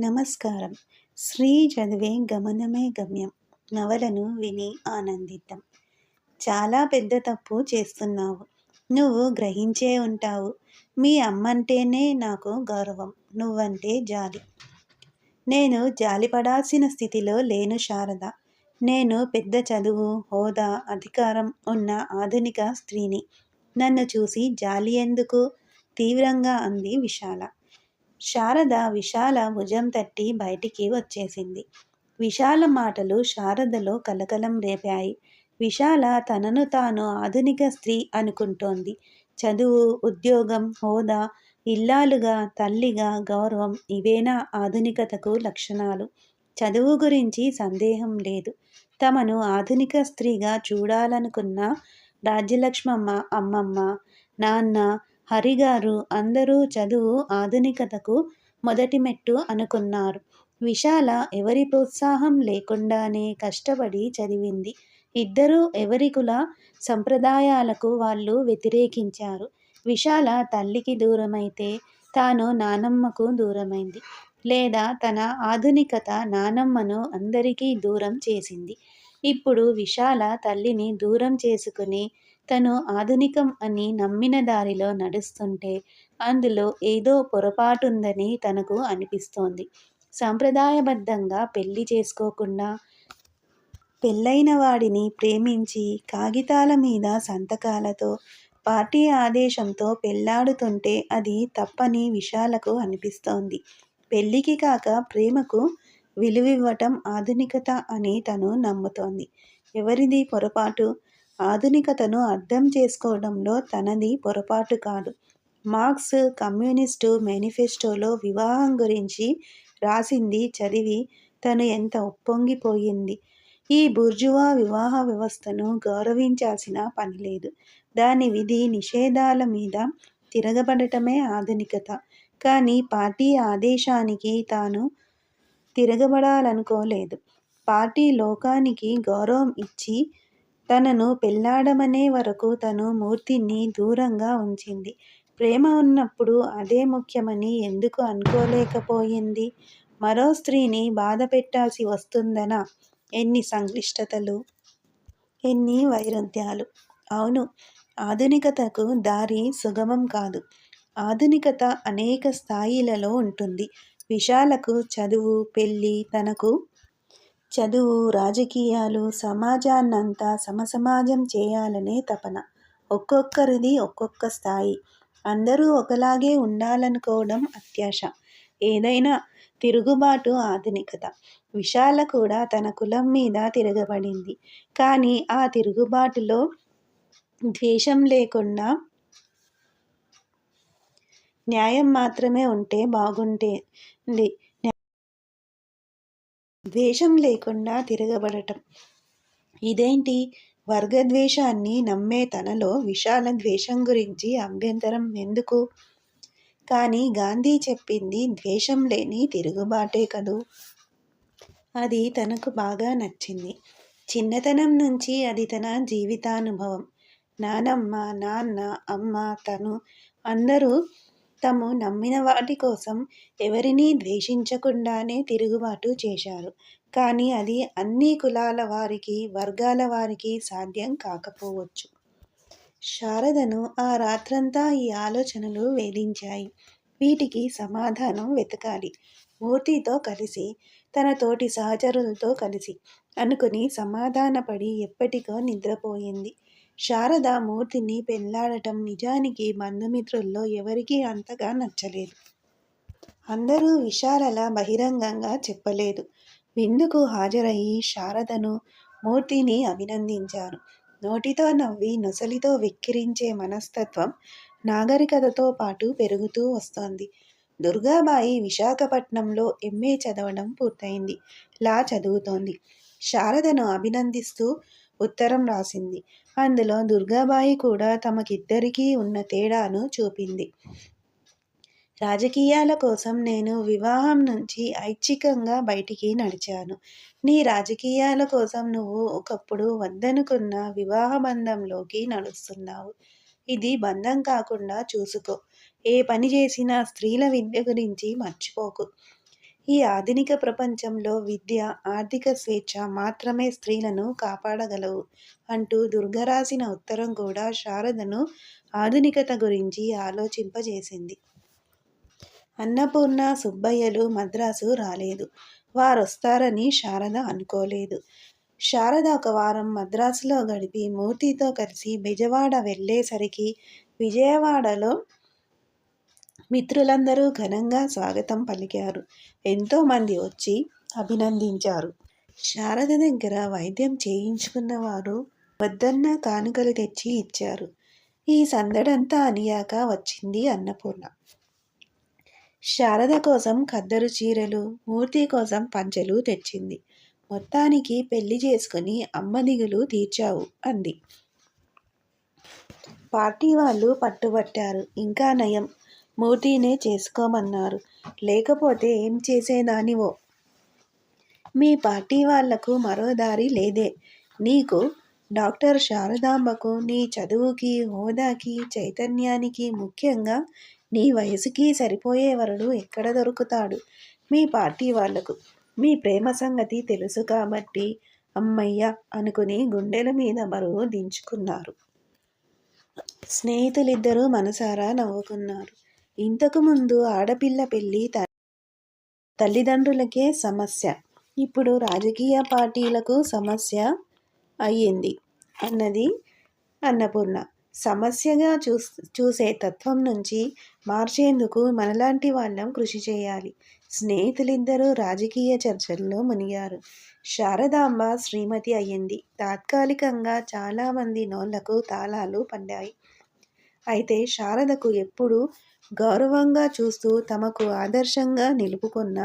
నమస్కారం. శ్రీ చదివే గమనమే గమ్యం. నవలను విని ఆనందిద్దాం. చాలా పెద్ద తప్పు చేస్తున్నావు. నువ్వు గ్రహించే ఉంటావు. మీ అమ్మంటేనే నాకు గౌరవం. నువ్వంటే జాలి. నేను జాలిపడాల్సిన స్థితిలో లేను శారద. నేను పెద్ద చదువు హోదా అధికారం ఉన్న ఆధునిక స్త్రీని. నన్ను చూసి జాలి ఎందుకు? తీవ్రంగా అంది విశాల. శారద విశాల భుజం తట్టి బయటికి వచ్చేసింది. విశాల మాటలు శారదలో కలకలం రేపాయి. విశాల తనను తాను ఆధునిక స్త్రీ అనుకుంటోంది. చదువు ఉద్యోగం హోదా ఇల్లాలుగా తల్లిగా గౌరవం ఇవేనా ఆధునికతకు లక్షణాలు? చదువు గురించి సందేహం లేదు. తమను ఆధునిక స్త్రీగా చూడాలనుకున్న రాజ్యలక్ష్మమ్మ అమ్మమ్మ నాన్న హరిగారు అందరూ చదువు ఆధునికతకు మొదటి మెట్టు అనుకున్నారు. విశాల ఎవరి ప్రోత్సాహం లేకుండానే కష్టపడి చదివింది. ఇద్దరూ ఎవరి కుల సంప్రదాయాలకు వాళ్ళు వ్యతిరేకించారు. విశాల తల్లికి దూరమైతే తాను నానమ్మకు దూరమైంది. లేదా తన ఆధునికత నానమ్మను అందరికీ దూరం చేసింది. ఇప్పుడు విశాల తల్లిని దూరం చేసుకుని తను ఆధునికం అని నమ్మిన దారిలో నడుస్తుంటే అందులో ఏదో పొరపాటుందని తనకు అనిపిస్తోంది. సాంప్రదాయబద్ధంగా పెళ్ళి చేసుకోకుండా పెళ్ళైన వాడిని ప్రేమించి కాగితాల మీద సంతకాలతో పార్టీ ఆదేశంతో పెళ్ళాడుతుంటే అది తప్పని విషాలకు అనిపిస్తోంది. పెళ్ళికి కాక ప్రేమకు విలువివ్వటం ఆధునికత అని తను నమ్ముతోంది. ఎవరిది పొరపాటు? ఆధునికతను అర్థం చేసుకోవడంలో తనది పొరపాటు కాదు. మార్క్స్ కమ్యూనిస్టు మేనిఫెస్టోలో వివాహం గురించి రాసింది చదివి తను ఎంత ఉప్పొంగిపోయింది. ఈ బుర్జువా వివాహ వ్యవస్థను గౌరవించాల్సిన పని లేదు దాని విధి నిషేధాల మీద తిరగబడటమే ఆధునికత. కానీ పార్టీ ఆదేశానికి తాను తిరగబడాలనుకోలేదు. పార్టీ లోకానికి గౌరవం ఇచ్చి తనను పెళ్ళాడమనే వరకు తను మూర్తిని దూరంగా ఉంచింది. ప్రేమ ఉన్నప్పుడు అదే ముఖ్యమని ఎందుకు అనుకోలేకపోయింది? మరో స్త్రీని బాధ పెట్టాల్సి వస్తుందనా? ఎన్ని సంక్లిష్టతలు ఎన్ని వైరుధ్యాలు. అవును ఆధునికతకు దారి సుగమం కాదు. ఆధునికత అనేక స్థాయిలలో ఉంటుంది. విశాలకు చదువు పెళ్ళి తనకు చదువు రాజకీయాలు సమాజాన్నంతా సమసమాజం చేయాలనే తపన. ఒక్కొక్కరిది ఒక్కొక్క స్థాయి. అందరూ ఒకలాగే ఉండాలనుకోవడం అత్యాశ. ఏదైనా తిరుగుబాటు ఆధునికత. విశాల కూడా తన కులం మీద తిరగబడింది. కానీ ఆ తిరుగుబాటులో ద్వేషం లేకుండా న్యాయం మాత్రమే ఉంటే బాగుంటేది. ద్వేషం లేకుండా తిరగబడటం. ఇదేంటి? వర్గద్వేషాన్ని నమ్మే తనలో విశాల ద్వేషం గురించి అభ్యంతరం ఎందుకు? కానీ గాంధీ చెప్పింది ద్వేషం లేని తిరుగుబాటే కదూ? అది తనకు బాగా నచ్చింది. చిన్నతనం నుంచి అది తన జీవితానుభవం. నానమ్మ నాన్న అమ్మ తను అందరూ తాము నమ్మిన వాటి కోసం ఎవరినీ ద్వేషించకుండానే తిరుగుబాటు చేశారు. కానీ అది అన్ని కులాల వారికి వర్గాల వారికి సాధ్యం కాకపోవచ్చు. శారదను ఆ రాత్రంతా ఈ ఆలోచనలు వేధించాయి. వీటికి సమాధానం వెతకాలి. మూర్తితో కలిసి తన తోటి సహచరులతో కలిసి అనుకుని సమాధానపడి ఎప్పటికో నిద్రపోయింది. శారద మూర్తిని పెళ్ళాడటం నిజానికి బంధుమిత్రుల్లో ఎవరికీ అంతగా నచ్చలేదు. అందరూ విశాలలా బహిరంగంగా చెప్పలేదు. విందుకు హాజరయ్యి శారదను మూర్తిని అభినందించారు. నోటితో నవ్వి నొసలితో వెక్కిరించే మనస్తత్వం నాగరికతతో పాటు పెరుగుతూ వస్తోంది. దుర్గాబాయి విశాఖపట్నంలో ఎంఏ చదవడం పూర్తయింది. లా చదువుతోంది. శారదను అభినందిస్తూ ఉత్తరం రాసింది. అందులో దుర్గాబాయి కూడా తమకిద్దరికీ ఉన్న తేడాను చూపింది. రాజకీయాల కోసం నేను వివాహం నుంచి ఐచ్ఛికంగా బయటికి నడిచాను. నీ రాజకీయాల కోసం నువ్వు ఒకప్పుడు వద్దనుకున్న వివాహ బంధంలోకి నడుస్తున్నావు. ఇది బంధం కాకుండా చూసుకో. ఏ పని చేసినా స్త్రీల విద్య గురించి మర్చిపోకు. ఈ ఆధునిక ప్రపంచంలో విద్య, ఆర్థిక స్వేచ్ఛ మాత్రమే స్త్రీలను కాపాడగలవు అంటూ దుర్గ రాసిన ఉత్తరం కూడా శారదను ఆధునికత గురించి ఆలోచింపజేసింది. అన్నపూర్ణ, సుబ్బయ్యలు మద్రాసు రాలేదు. వారొస్తారని శారద అనుకోలేదు. శారద ఒక వారం మద్రాసులో గడిపి మూర్తితో కలిసి బెజవాడ వెళ్ళేసరికి విజయవాడలో మిత్రులందరూ ఘనంగా స్వాగతం పలికారు. ఎంతోమంది వచ్చి అభినందించారు. శారద దగ్గర వైద్యం చేయించుకున్నవారు వద్దన్న కానుకలు తెచ్చి ఇచ్చారు. ఈ సందడంతా అనియాక వచ్చింది అన్నపూర్ణ. శారద కోసం ఖద్దరు చీరలు మూర్తి కోసం పంచెలు తెచ్చింది. మొత్తానికి పెళ్ళి చేసుకుని అమ్మ దిగులు తీర్చావు అంది. పార్టీ వాళ్ళు పట్టుబట్టారు. ఇంకా నయం మూర్తినే చేసుకోమన్నారు. లేకపోతే ఏం చేసేదానివో. మీ పార్టీ వాళ్ళకు మరో దారి లేదే. నీకు, డాక్టర్ శారదాంబకు నీ చదువుకి, హోదాకి, చైతన్యానికి, ముఖ్యంగా నీ వయసుకి సరిపోయే వరుడు ఎక్కడ దొరుకుతాడు మీ పార్టీ వాళ్ళకు. మీ ప్రేమ సంగతి తెలుసు కాబట్టి అమ్మయ్య అనుకుని గుండెల మీద బరువు దించుకున్నారు. స్నేహితులిద్దరూ మనసారా నవ్వుకున్నారు. ఇంతకు ముందు ఆడపిల్ల పెళ్ళి తల్లిదండ్రులకే సమస్య. ఇప్పుడు రాజకీయ పార్టీలకు సమస్య అయ్యింది అన్నది అన్నపూర్ణ. సమస్యగా చూసే తత్వం నుంచి మార్చేందుకు మనలాంటి వాళ్ళం కృషి చేయాలి. స్నేహితులిద్దరూ రాజకీయ చర్చల్లో మునిగారు. శారదాంబ శ్రీమతి అయ్యింది. తాత్కాలికంగా చాలామంది నోళ్ళకు తాళాలు పండాయి అయితే శారదకు ఎప్పుడూ గౌరవంగా చూస్తూ తమకు ఆదర్శంగా నిలుపుకున్న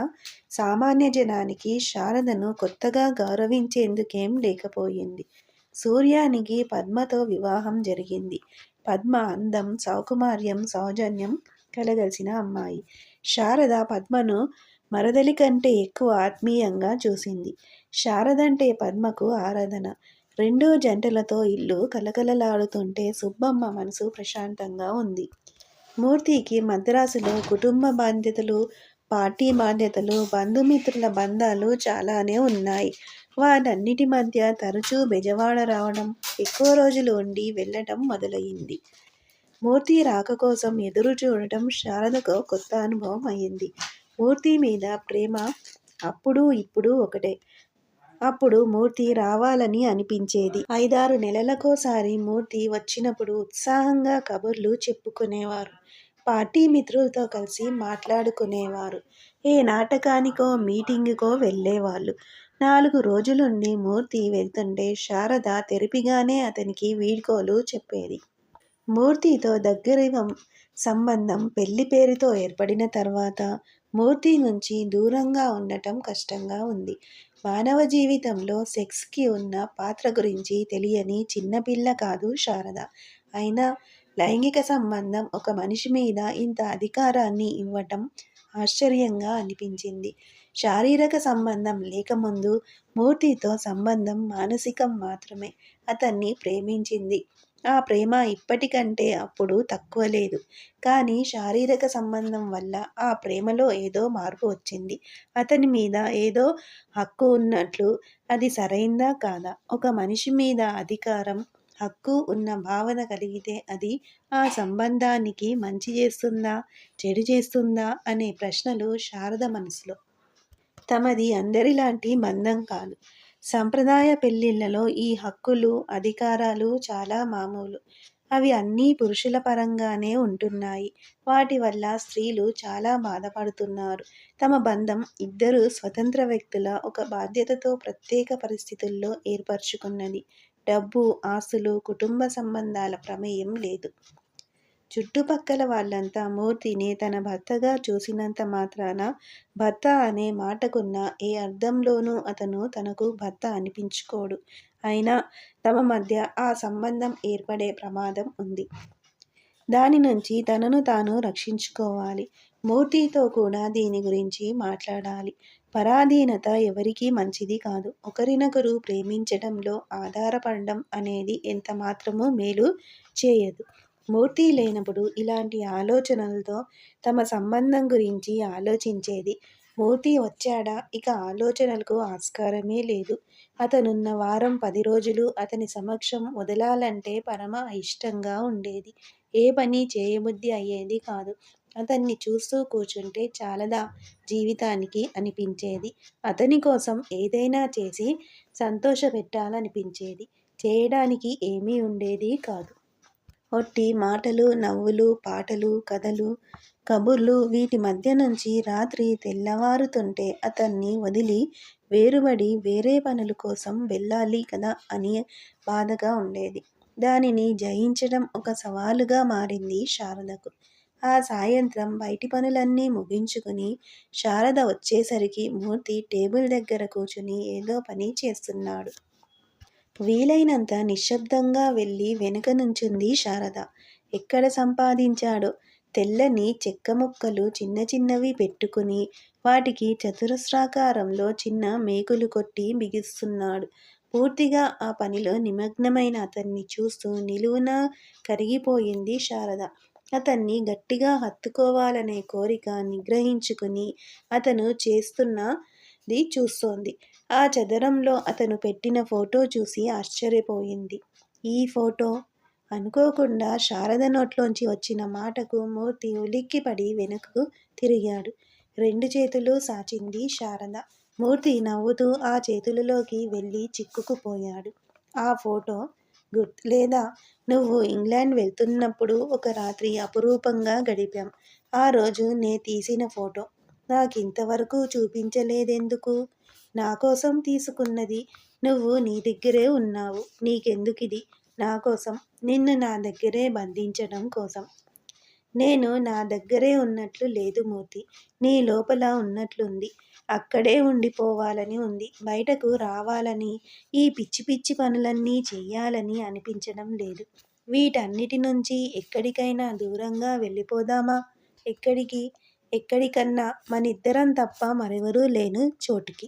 సామాన్య జనానికి శారదను కొత్తగా గౌరవించేందుకేం లేకపోయింది. సూర్యానికి పద్మతో వివాహం జరిగింది. పద్మ అందం, సౌకుమార్యం, సౌజన్యం కలగలిసిన అమ్మాయి. శారద పద్మను మరదలి కంటే ఎక్కువ ఆత్మీయంగా చూసింది. శారదంటే పద్మకు ఆరాధన. రెండు జంటలతో ఇల్లు కళకళలాడుతుంటే సుబ్బమ్మ మనసు ప్రశాంతంగా ఉంది. మూర్తికి మద్రాసులో కుటుంబ బాధ్యతలు, పార్టీ బాధ్యతలు, బంధుమిత్రుల బంధాలు చాలానే ఉన్నాయి. వాటన్నిటి మధ్య తరచూ బెజవాడ రావడం, ఎక్కువ రోజులు ఉండి వెళ్ళటం మొదలయ్యింది మూర్తి రాక కోసం ఎదురు చూడటం శారదకు కొత్త అనుభవం అయింది. మూర్తి మీద ప్రేమ అప్పుడు ఇప్పుడు ఒకటే. అప్పుడు మూర్తి రావాలని అనిపించేది. ఐదారు నెలలకోసారి మూర్తి వచ్చినప్పుడు ఉత్సాహంగా కబుర్లు చెప్పుకునేవారు. పార్టీ మిత్రులతో కలిసి మాట్లాడుకునేవారు. ఏ నాటకానికో, మీటింగుకో వెళ్ళేవాళ్ళు. నాలుగు రోజులుండి మూర్తి వెళ్తుంటే శారద తెరిపిగానే అతనికి వీడ్కోలు చెప్పేది. మూర్తితో దగ్గర సంబంధం పెళ్ళి పేరుతో ఏర్పడిన తర్వాత మూర్తి నుంచి దూరంగా ఉండటం కష్టంగా ఉంది. మానవ జీవితంలో సెక్స్కి ఉన్న పాత్ర గురించి తెలియని చిన్నపిల్ల కాదు శారద. అయినా లైంగిక సంబంధం ఒక మనిషి మీద ఇంత అధికారాన్ని ఇవ్వటం ఆశ్చర్యంగా అనిపించింది. శారీరక సంబంధం లేకముందు మూర్తితో సంబంధం మానసికం మాత్రమే. అతన్ని ప్రేమించింది. ఆ ప్రేమ ఇప్పటికంటే అప్పుడు తక్కువ లేదు. కానీ శారీరక సంబంధం వల్ల ఆ ప్రేమలో ఏదో మార్పు వచ్చింది. అతని మీద ఏదో హక్కు ఉన్నట్లు. అది సరైందా కాదా? ఒక మనిషి మీద అధికారం, హక్కు ఉన్న భావన కలిగితే అది ఆ సంబంధానికి మంచి చేస్తుందా? చెడు చేస్తుందా? అనే ప్రశ్నలు శారద మనసులో. తమది అందరిలాంటి బంధం కాదు. సంప్రదాయ పెళ్ళిళ్ళలో ఈ హక్కులు, అధికారాలు చాలా మామూలు. అవి అన్నీ పురుషుల పరంగానే ఉంటున్నాయి. వాటి వల్ల స్త్రీలు చాలా బాధపడుతున్నారు. తమ బంధం ఇద్దరు స్వతంత్ర వ్యక్తుల ఒక బాధ్యతతో ప్రత్యేక పరిస్థితుల్లో ఏర్పరచుకున్నది. డబ్బు, ఆస్తులు, కుటుంబ సంబంధాల ప్రమేయం లేదు. చుట్టుపక్కల వాళ్ళంతా మూర్తిని తన భర్తగా చూసినంత మాత్రాన భర్త అనే మాటకున్న ఏ అర్థంలోనూ అతను తనకు భర్త అనిపించుకోడు. అయినా తమ మధ్య ఆ సంబంధం ఏర్పడే ప్రమాదం ఉంది. దాని నుంచి తనను తాను రక్షించుకోవాలి. మూర్తితో కూడా దీని గురించి మాట్లాడాలి. పరాధీనత ఎవరికీ మంచిది కాదు. ఒకరినొకరు ప్రేమించడంలో ఆధారపడడం అనేది ఎంతమాత్రమూ మేలు చేయదు. మూర్తి లేనప్పుడు ఇలాంటి ఆలోచనలతో తమ సంబంధం గురించి ఆలోచించేది. మూర్తి వచ్చాడా ఇక ఆలోచనలకు ఆస్కారమే లేదు. అతనున్న వారం పది రోజులు అతని సమక్షం వదలాలంటే పరమ అయిష్టంగా ఉండేది. ఏ పని చేయబుద్ధి అయ్యేది కాదు. అతన్ని చూస్తూ కూర్చుంటే చాలదా జీవితానికి అనిపించేది. అతని కోసం ఏదైనా చేసి సంతోషపెట్టాలనిపించేది. చేయడానికి ఏమీ ఉండేది కాదు. ఒట్టి మాటలు, నవ్వులు, పాటలు, కథలు, కబుర్లు వీటి మధ్య నుంచి రాత్రి తెల్లవారుతుంటే అతన్ని వదిలి వేరుబడి వేరే పనుల కోసం వెళ్ళాలి కదా అని బాధగా ఉండేది. దానిని జయించడం ఒక సవాలుగా మారింది శారదకు. ఆ సాయంత్రం బయటి పనులన్నీ ముగించుకుని శారద వచ్చేసరికి మూర్తి టేబుల్ దగ్గర కూర్చుని ఏదో పని చేస్తున్నాడు. వీలైనంత నిశ్శబ్దంగా వెళ్ళి వెనుక నుంచుంది శారద. ఎక్కడ సంపాదించాడో తెల్లని చెక్క ముక్కలు చిన్న చిన్నవి పెట్టుకుని వాటికి చతురస్రాకారంలో చిన్న మేకులు కొట్టి బిగిస్తున్నాడు. పూర్తిగా ఆ పనిలో నిమగ్నమైన అతన్ని చూస్తూ నిలువున కరిగిపోయింది శారద. అతన్ని గట్టిగా హత్తుకోవాలనే కోరిక నిగ్రహించుకుని అతను చేస్తున్నది చూస్తోంది. ఆ చదరంలో అతను పెట్టిన ఫోటో చూసి ఆశ్చర్యపోయింది. ఈ ఫోటో? అనుకోకుండా శారద నోట్లోంచి వచ్చిన మాటకు మూర్తి ఉలిక్కిపడి వెనుకకు తిరిగాడు. రెండు చేతులు సాచింది శారద. మూర్తి నవ్వుతూ ఆ చేతులలోకి వెళ్ళి చిక్కుకుపోయాడు. ఆ ఫోటో గుర్తు లేదా నువ్వు ఇంగ్లాండ్ వెళ్తున్నప్పుడు ఒక రాత్రి అపురూపంగా గడిపాం. ఆ రోజు నే తీసిన ఫోటో. నాకింతవరకు చూపించలేదెందుకు? నా కోసం తీసుకున్నది. నువ్వు నీ దగ్గరే ఉన్నావు. నీకెందుకిది? నాకోసం. నిన్ను నా దగ్గరే బంధించడం కోసం. నేను నా దగ్గరే ఉన్నట్లు లేదు మూర్తి నీ లోపల ఉన్నట్లుంది. అక్కడే ఉండిపోవాలని ఉంది. బయటకు రావాలని, ఈ పిచ్చి పిచ్చి పనులన్నీ చెయ్యాలని అనిపించడం లేదు. వీటన్నిటి నుంచి ఎక్కడికైనా దూరంగా వెళ్ళిపోదామా? ఎక్కడికి? ఎక్కడికన్నా మనిద్దరం తప్ప మరెవరూ లేను చోటుకి.